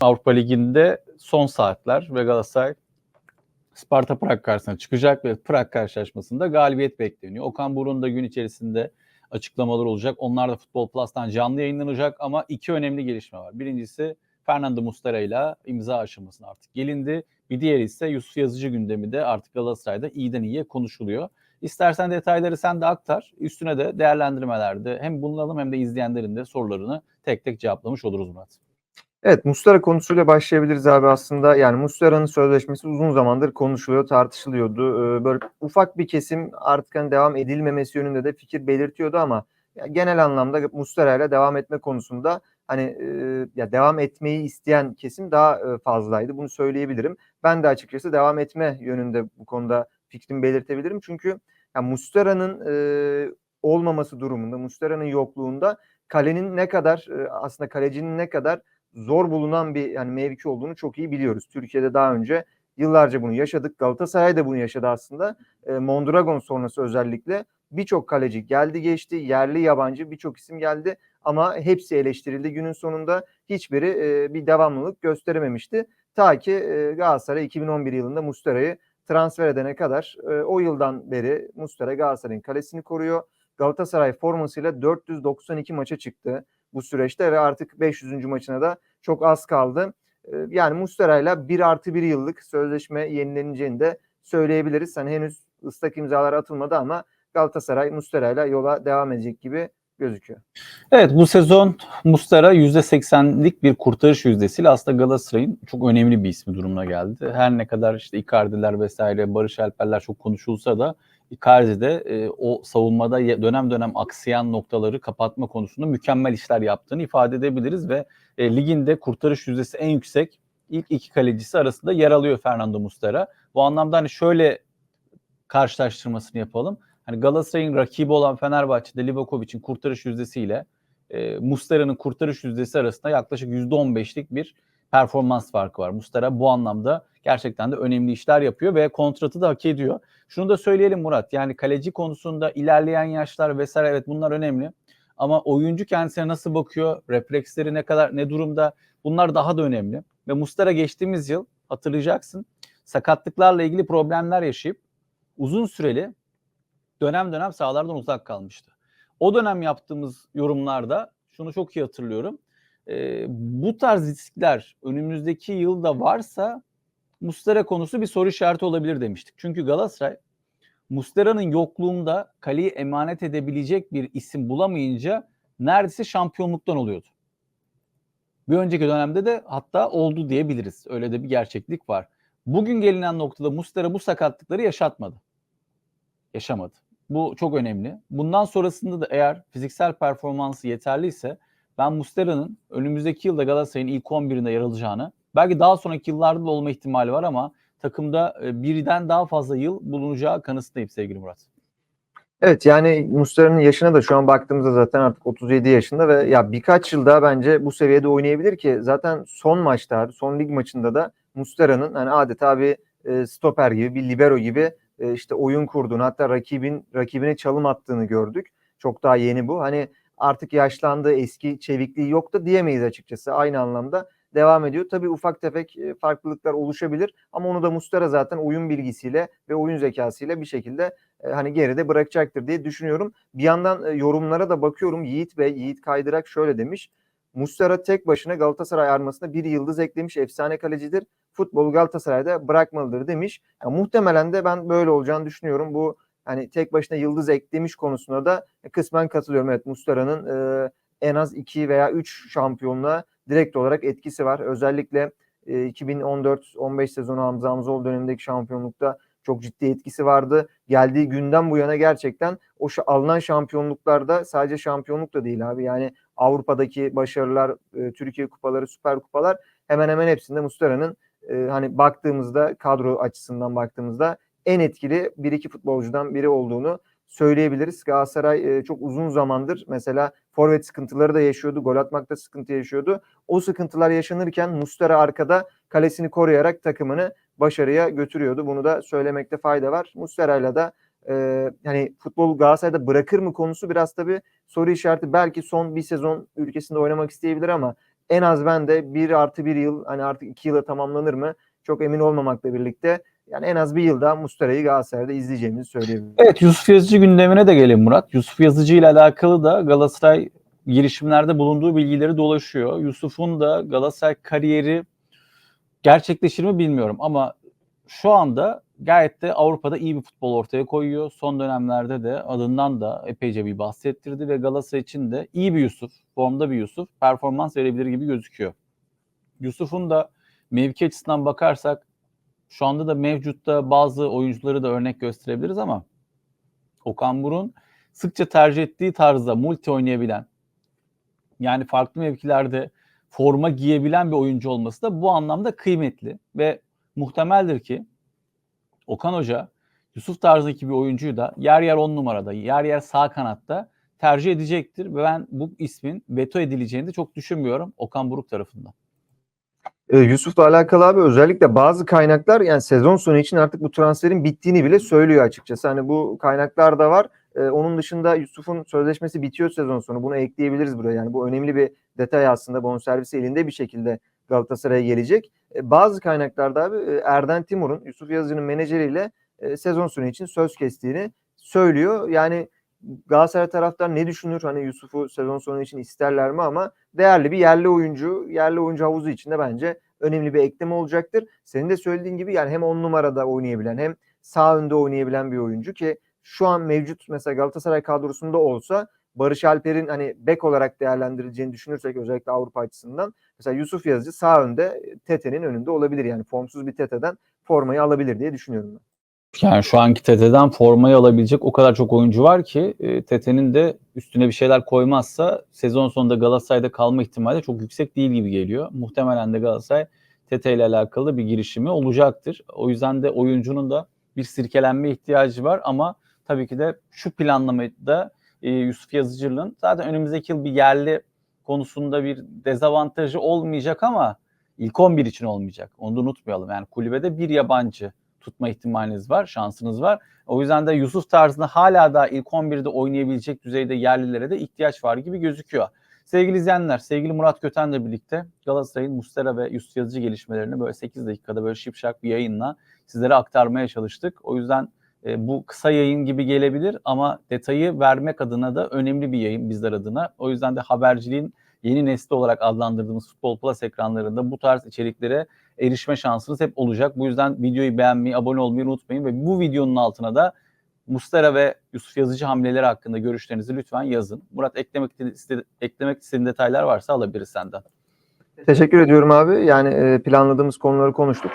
Avrupa Ligi'nde son saatler ve Galatasaray Sparta Prag karşısına çıkacak ve Prag karşılaşmasında galibiyet bekleniyor. Okan Buruk'un da gün içerisinde açıklamalar olacak. Onlar da Futbol Plus'tan canlı yayınlanacak ama iki önemli gelişme var. Birincisi Fernando Muslera ile imza aşamasına artık gelindi. Bir diğeri ise Yusuf Yazıcı gündemi de artık Galatasaray'da iyiden iyiye konuşuluyor. İstersen detayları sen de aktar. Üstüne de değerlendirmelerde hem bulunalım hem de izleyenlerin de sorularını tek tek cevaplamış oluruz Murat. Evet Mustara konusuyla başlayabiliriz abi aslında. Yani Mustara'nın sözleşmesi uzun zamandır konuşuluyor, tartışılıyordu. Ee, böyle ufak bir kesim artık hani devam edilmemesi yönünde de fikir belirtiyordu ama genel anlamda Mustara ile devam etme konusunda hani e, ya devam etmeyi isteyen kesim daha e, fazlaydı. Bunu söyleyebilirim. Ben de açıkçası devam etme yönünde bu konuda fikrimi belirtebilirim. Çünkü ya Mustara'nın e, olmaması durumunda, Mustara'nın yokluğunda kalenin ne kadar aslında kalecinin ne kadar zor bulunan bir yani mevki olduğunu çok iyi biliyoruz. Türkiye'de daha önce yıllarca bunu yaşadık. Galatasaray da bunu yaşadı aslında. E, Mondragon sonrası özellikle birçok kaleci geldi geçti. Yerli yabancı birçok isim geldi ama hepsi eleştirildi. Günün sonunda hiçbiri e, bir devamlılık gösterememişti. Ta ki e, Galatasaray 2011 yılında Muslera'yı transfer edene kadar e, o yıldan beri Mustera Galatasaray'ın kalesini koruyor. Galatasaray formasıyla 492 maça çıktı bu süreçte ve artık 500. maçına da çok az kaldı. Yani Mustera ile 1 artı 1 yıllık sözleşme yenileneceğini de söyleyebiliriz. Hani henüz ıslak imzalar atılmadı ama Galatasaray Mustera ile yola devam edecek gibi gözüküyor. Evet bu sezon Mustara %80'lik bir kurtarış yüzdesiyle aslında Galatasaray'ın çok önemli bir ismi durumuna geldi. Her ne kadar işte Icardi'ler vesaire Barış Alper'ler çok konuşulsa da Icardi e, o savunmada dönem dönem aksayan noktaları kapatma konusunda mükemmel işler yaptığını ifade edebiliriz ve e, liginde kurtarış yüzdesi en yüksek ilk iki kalecisi arasında yer alıyor Fernando Mustara. Bu anlamda hani şöyle karşılaştırmasını yapalım. Hani Galatasaray'ın rakibi olan Fenerbahçe'de Livakovic'in kurtarış yüzdesiyle e, Mustara'nın kurtarış yüzdesi arasında yaklaşık %15'lik bir performans farkı var. Mustara bu anlamda gerçekten de önemli işler yapıyor ve kontratı da hak ediyor. Şunu da söyleyelim Murat. Yani kaleci konusunda ilerleyen yaşlar vesaire evet bunlar önemli. Ama oyuncu kendisine nasıl bakıyor, refleksleri ne kadar ne durumda bunlar daha da önemli. Ve Mustara geçtiğimiz yıl hatırlayacaksın sakatlıklarla ilgili problemler yaşayıp uzun süreli dönem dönem sahalardan uzak kalmıştı. O dönem yaptığımız yorumlarda şunu çok iyi hatırlıyorum. E, bu tarz riskler önümüzdeki yılda varsa Mustera konusu bir soru işareti olabilir demiştik. Çünkü Galatasaray Mustera'nın yokluğunda kaleyi emanet edebilecek bir isim bulamayınca neredeyse şampiyonluktan oluyordu. Bir önceki dönemde de hatta oldu diyebiliriz. Öyle de bir gerçeklik var. Bugün gelinen noktada Mustera bu sakatlıkları yaşatmadı. Yaşamadı. Bu çok önemli. Bundan sonrasında da eğer fiziksel performansı yeterliyse ben Mustera'nın önümüzdeki yılda Galatasaray'ın ilk 11'inde yer alacağını belki daha sonraki yıllarda da olma ihtimali var ama takımda e, birden daha fazla yıl bulunacağı kanısındayım sevgili Murat. Evet yani Muslera'nın yaşına da şu an baktığımızda zaten artık 37 yaşında ve ya birkaç yıl daha bence bu seviyede oynayabilir ki zaten son maçta son lig maçında da Muslera'nın hani adeta bir e, stoper gibi bir libero gibi e, işte oyun kurduğunu hatta rakibin rakibine çalım attığını gördük. Çok daha yeni bu. Hani artık yaşlandı, eski çevikliği yok da diyemeyiz açıkçası. Aynı anlamda devam ediyor. Tabii ufak tefek e, farklılıklar oluşabilir ama onu da Mustara zaten oyun bilgisiyle ve oyun zekasıyla bir şekilde e, hani geride bırakacaktır diye düşünüyorum. Bir yandan e, yorumlara da bakıyorum. Yiğit Bey, Yiğit Kaydırak şöyle demiş. Mustara tek başına Galatasaray armasında bir yıldız eklemiş. Efsane kalecidir. Futbolu Galatasaray'da bırakmalıdır demiş. Ya, muhtemelen de ben böyle olacağını düşünüyorum. Bu hani tek başına yıldız eklemiş konusunda da kısmen katılıyorum. Evet Mustara'nın e, en az 2 veya 3 şampiyonluğa direkt olarak etkisi var. Özellikle e, 2014-15 sezonu Hamza Hamzoğlu dönemindeki şampiyonlukta çok ciddi etkisi vardı. Geldiği günden bu yana gerçekten o alınan şampiyonluklarda sadece şampiyonluk da değil abi. Yani Avrupa'daki başarılar, e, Türkiye kupaları, süper kupalar hemen hemen hepsinde Mustara'nın e, hani baktığımızda kadro açısından baktığımızda en etkili bir iki futbolcudan biri olduğunu söyleyebiliriz. Galatasaray e, çok uzun zamandır mesela forvet sıkıntıları da yaşıyordu. Gol atmakta sıkıntı yaşıyordu. O sıkıntılar yaşanırken Mustara arkada kalesini koruyarak takımını başarıya götürüyordu. Bunu da söylemekte fayda var. Mustara'yla da e, hani futbol Galatasaray'da bırakır mı konusu biraz tabii soru işareti. Belki son bir sezon ülkesinde oynamak isteyebilir ama en az ben de 1 artı 1 yıl hani artık 2 yıla tamamlanır mı çok emin olmamakla birlikte yani en az bir yıl daha Muslera'yı Galatasaray'da izleyeceğimizi söyleyebilirim. Evet Yusuf Yazıcı gündemine de gelelim Murat. Yusuf Yazıcı ile alakalı da Galatasaray girişimlerde bulunduğu bilgileri dolaşıyor. Yusuf'un da Galatasaray kariyeri gerçekleşir mi bilmiyorum ama şu anda gayet de Avrupa'da iyi bir futbol ortaya koyuyor. Son dönemlerde de adından da epeyce bir bahsettirdi ve Galatasaray için de iyi bir Yusuf, formda bir Yusuf performans verebilir gibi gözüküyor. Yusuf'un da mevki açısından bakarsak şu anda da mevcutta bazı oyuncuları da örnek gösterebiliriz ama Okan Burun sıkça tercih ettiği tarzda multi oynayabilen yani farklı mevkilerde forma giyebilen bir oyuncu olması da bu anlamda kıymetli ve muhtemeldir ki Okan Hoca Yusuf tarzındaki bir oyuncuyu da yer yer 10 numarada, yer yer sağ kanatta tercih edecektir ve ben bu ismin veto edileceğini de çok düşünmüyorum Okan Buruk tarafından. Ee, Yusuf'la alakalı abi özellikle bazı kaynaklar yani sezon sonu için artık bu transferin bittiğini bile söylüyor açıkçası. Hani bu kaynaklar da var. Ee, onun dışında Yusuf'un sözleşmesi bitiyor sezon sonu. Bunu ekleyebiliriz buraya. Yani bu önemli bir detay aslında. Bonservisi elinde bir şekilde Galatasaray'a gelecek. Ee, bazı kaynaklarda abi e, Erden Timur'un Yusuf Yazıcı'nın menajeriyle e, sezon sonu için söz kestiğini söylüyor. Yani Galatasaray taraftar ne düşünür? Hani Yusuf'u sezon sonu için isterler mi ama değerli bir yerli oyuncu, yerli oyuncu havuzu içinde bence önemli bir ekleme olacaktır. Senin de söylediğin gibi yani hem 10 numarada oynayabilen hem sağ önde oynayabilen bir oyuncu ki şu an mevcut mesela Galatasaray kadrosunda olsa Barış Alper'in hani bek olarak değerlendirileceğini düşünürsek özellikle Avrupa açısından mesela Yusuf Yazıcı sağ önde Tete'nin önünde olabilir yani formsuz bir Tete'den formayı alabilir diye düşünüyorum ben. Yani şu anki TT'den formayı alabilecek o kadar çok oyuncu var ki e, TT'nin de üstüne bir şeyler koymazsa sezon sonunda Galatasaray'da kalma ihtimali çok yüksek değil gibi geliyor. Muhtemelen de Galatasaray TT ile alakalı bir girişimi olacaktır. O yüzden de oyuncunun da bir sirkelenme ihtiyacı var ama tabii ki de şu planlamada e, Yusuf Yazıcı'nın zaten önümüzdeki yıl bir yerli konusunda bir dezavantajı olmayacak ama ilk 11 için olmayacak. Onu da unutmayalım. Yani kulübede bir yabancı tutma ihtimaliniz var, şansınız var. O yüzden de Yusuf tarzında hala daha ilk 11'de oynayabilecek düzeyde yerlilere de ihtiyaç var gibi gözüküyor. Sevgili izleyenler, sevgili Murat Köten'le birlikte Galatasaray'ın Mustera ve Yusuf Yazıcı gelişmelerini böyle 8 dakikada böyle şipşak bir yayınla sizlere aktarmaya çalıştık. O yüzden e, bu kısa yayın gibi gelebilir ama detayı vermek adına da önemli bir yayın bizler adına. O yüzden de haberciliğin yeni nesli olarak adlandırdığımız Futbol Plus ekranlarında bu tarz içeriklere erişme şansınız hep olacak. Bu yüzden videoyu beğenmeyi, abone olmayı unutmayın ve bu videonun altına da Mustera ve Yusuf Yazıcı hamleleri hakkında görüşlerinizi lütfen yazın. Murat eklemek istedi, eklemek istediğin detaylar varsa alabiliriz senden. Teşekkür ediyorum abi. Yani e, planladığımız konuları konuştuk.